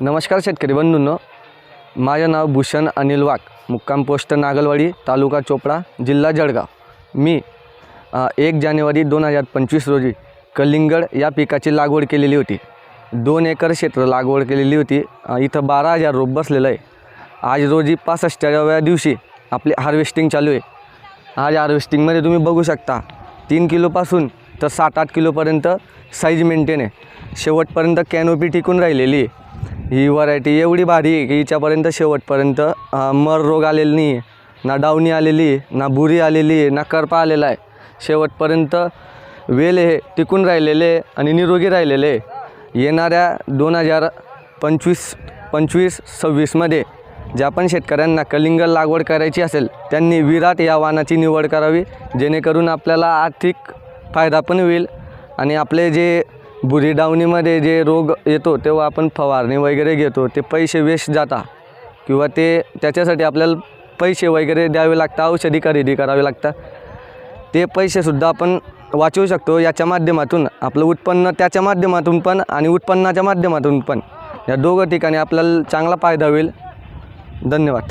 नमस्कार शेतकरी बंधूंनो. माझं नाव भूषण अनिल वाघ मुक्काम पोस्ट नागलवाडी तालुका चोपडा जिल्हा जळगाव. मी एक जानेवारी दोन हजार पंचवीस रोजी कलिंगड या पिकाची लागवड केलेली होती. दोन एकर क्षेत्र लागवड केलेली होती. इथं बारा हजार रोप बसलेलं आहे. आज रोजी पासष्टाव्या दिवशी आपली हार्वेस्टिंग चालू आहे. आज हार्वेस्टिंगमध्ये तुम्ही बघू शकता तीन किलोपासून तर सात आठ किलोपर्यंत साईज मेंटेन आहे. शेवटपर्यंत कॅनोपी टिकून राहिलेली आहे. ही व्हरायटी एवढी भारी आहे की हिच्यापर्यंत शेवटपर्यंत मर रोग आलेला नाही आहे ना डावणी आलेली ना बुरी आलेली आहे ना करपा आलेला आहे. शेवटपर्यंत वेल हे टिकून राहिलेले आहे आणि निरोगी राहिलेले आहे. येणाऱ्या दोन हजार पंचवीस पंचवीस सव्वीसमध्ये ज्या पण शेतकऱ्यांना कलिंग लागवड करायची असेल त्यांनी विराट या वाहनाची निवड करावी. जेणेकरून आपल्याला आर्थिक फायदा पण होईल आणि आपले जे बुरीडावणीमध्ये जे रोग येतो तेव्हा आपण फवारणी वगैरे घेतो. ते पैसे वेस्ट जाता. किंवा ते त्याच्यासाठी आपल्याला पैसे वगैरे द्यावे लागतात औषधी खरेदी करावी लागतात. ते पैसेसुद्धा आपण वाचवू शकतो याच्या माध्यमातून. आपलं उत्पन्न त्याच्या माध्यमातून पण आणि उत्पन्नाच्या माध्यमातून पण. या दोघं ठिकाणी आपल्याला चांगला फायदा होईल. धन्यवाद.